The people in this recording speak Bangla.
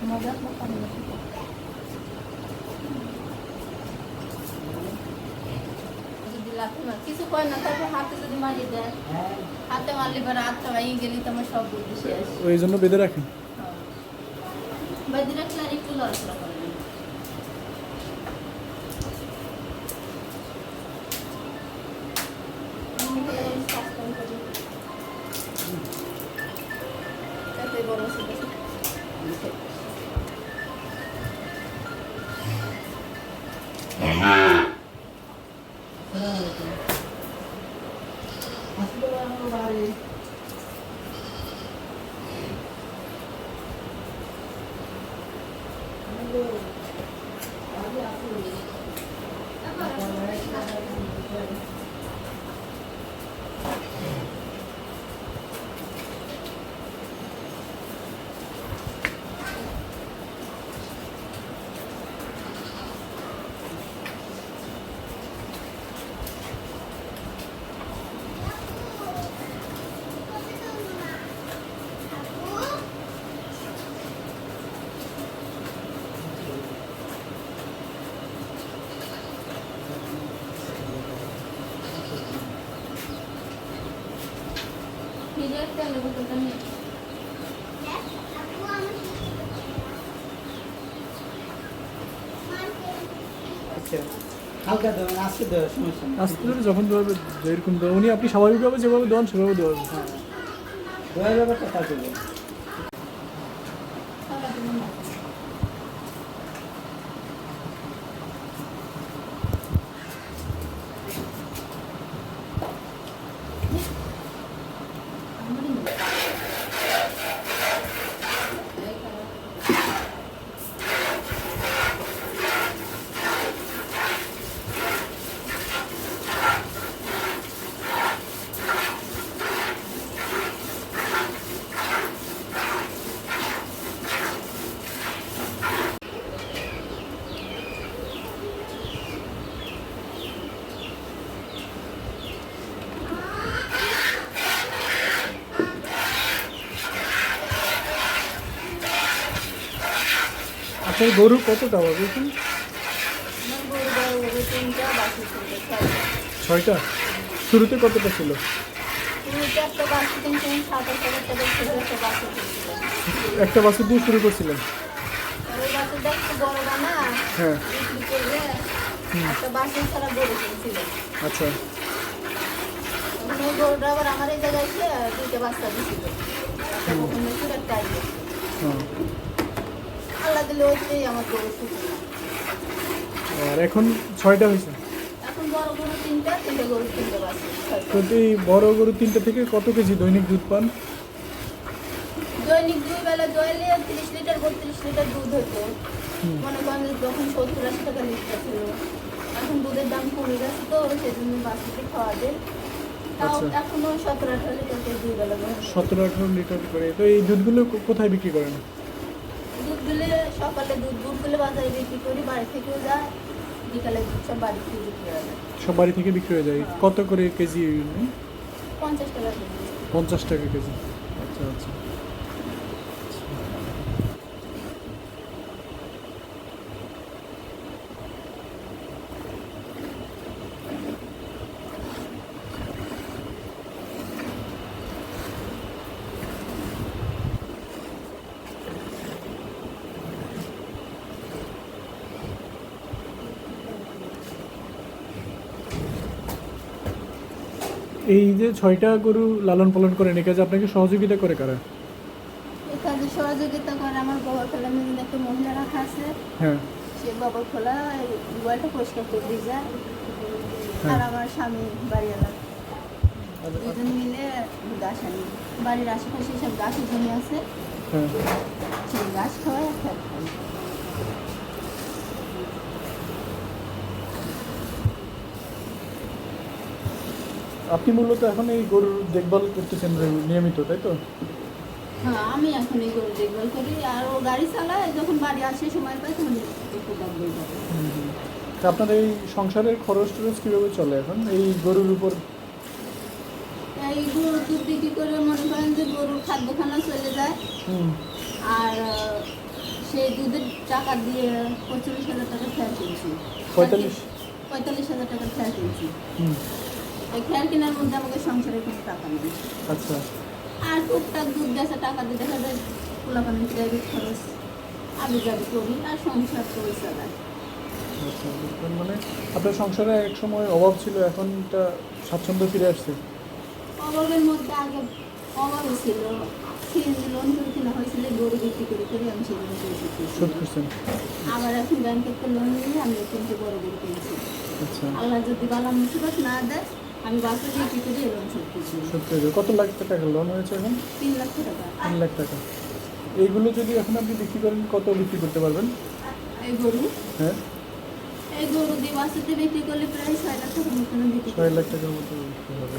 মার কিছু কয় না তারপর হাতে যদি মারিয়ে দেয় হাতে মারলে পরে হাতটা ভাঙিয়ে গেলি তো আমার সব বুদ্ধি শেষ ওই জন্য বেঁধে রাখেন না। আমি তো এই কাজকাম করি। তাতে বড় ছোট ছোট। ফিরে তেল বোতলটা নিয়ে আচ্ছা হালকা দেবেন আজকে দেওয়ার সমস্যা নেই আস্তে ধরে যখন যেরকম দেওয়া উনি আপনি স্বাভাবিকভাবে যেভাবে দেওয়ান সেভাবে দেওয়া হবে। হ্যাঁ। দেওয়ার ব্যাপারটা তা আপনার গরু কতটা হবে বাছুর ছয়টা। শুরুতে কতটা ছিল একটা বাছুর দিয়ে শুরু করছিলেন হ্যাঁ। আচ্ছা আমার এই জায়গায়। একটা বকন বাছুর, একটা আইল বাছুর। হ্যাঁ আল্লাহ আমার গরু আর এখন ছয়টা হয়েছে? এখন বড় গরু তিনটা, তিনটে গরু তিনটে তো এই বড় গরু তিনটা থেকে কত কেজি দৈনিক দুধ পান? দৈনিক দুই বেলা দোয়ালে তিরিশ লিটার বত্রিশ লিটার দুধ হতো। মনে করেন সত্তর আশি টাকা লিটার ছিল এখন দুধের দাম কমে গেছে তো খাওয়া তাও আচ্ছা। সতেরো আঠারো লিটার করে তো এই দুধগুলো কোথায় বিক্রি করেন? দুধ দিলে সকালে দুধ দুধ বাজারে বিক্রি করি বাড়ি থেকেও যায়। বিকালে সব বাড়ি থেকে বিক্রি হয় সব বাড়ি থেকে বিক্রি হয়ে যায়। কত করে কেজি? পঞ্চাশ টাকা কেজি। পঞ্চাশ টাকা কেজি। আচ্ছা আচ্ছা। এই যে ছয়টা গরু লালন পালন করেন এই কাজে আপনাকে সহযোগিতা করে কারা? এই কাজে সহযোগিতা করে আমার বাবা খোলা মেদিনে একটা মহিলা রাখা আছে। হ্যাঁ। সে বাবা খোলা গোয়ালটা পরিষ্কার করে দিয়ে যায়। হ্যাঁ। আর আমার স্বামী বাড়িওয়ালা। দুজন মিলে গাছ আনি। বাড়ির আশেপাশে সব গাছের জমি আছে। হ্যাঁ। সেই গাছ খাওয়াই আর আপনি মূলত এখন এই গরুর দেখভাল করতেছেন নিয়মিত তাই তো? হ্যাঁ আমি এখন এই গরু দেখভাল করি আর ও গাড়ি চালায় যখন বাড়ি আসে সময় পাই তখন একটু দেখভাল করে। তা আপনার এই সংসারের খরচ টরচ কীভাবে চলে এখন এই গরুর উপর? এই গরু দুধ বিক্রি করে মনে করেন যে গরুর খাদ্যখানা চলে যায়। হুম, আর সেই দুধের টাকা দিয়ে পঁয়তাল্লিশ হাজার টাকা খেয়াল কিনছি পঁয়তাল্লিশ? পঁয়তাল্লিশ হাজার টাকা খেয়াল কিনছি এই খেয়াল কেনার মধ্যে আমাকে সংসারে কোনো টাকা নেই। আচ্ছা। আর টুকটাক দুধ দেশে টাকা দিয়ে দেখা যায় পোলাপানের প্রাইভেট খরচ আবি যাবি করি আর সংসার ওই চালায় আচ্ছা মানে আপনার সংসারে এক সময় অভাব ছিল এখন এটা স্বাচ্ছন্দ্য ফিরে আসছে? অভাবের মধ্যে আগে অভাবে ছিল। লোন করে কিনা হয়েছিল গরু বিক্রি করে করে আমি সেগুলো শোধ করছেন? আবার এখন ব্যাংকের লোন নিয়ে আমি তিনটে বড় গরু কিনছি আচ্ছা। আল্লাহ যদি বালা মুসিবত না দেয় আমি বাসে দিয়ে টিপে দিয়ে এলাম সত্যি সত্যি। কত লাখ টাকা লোন হয়েছে এখন? তিন লাখ টাকা। তিন লাখ টাকা। এইগুলো যদি এখন আপনি বিক্রি করেন কত বিক্রি করতে পারবেন? এই গরু? হ্যাঁ? এই গরু দিয়ে বাসেতে বিক্রি করলে প্রায় ছয় লাখ টাকার মতো বিক্রি ছয় লাখ টাকার মতো বিক্রি হবে।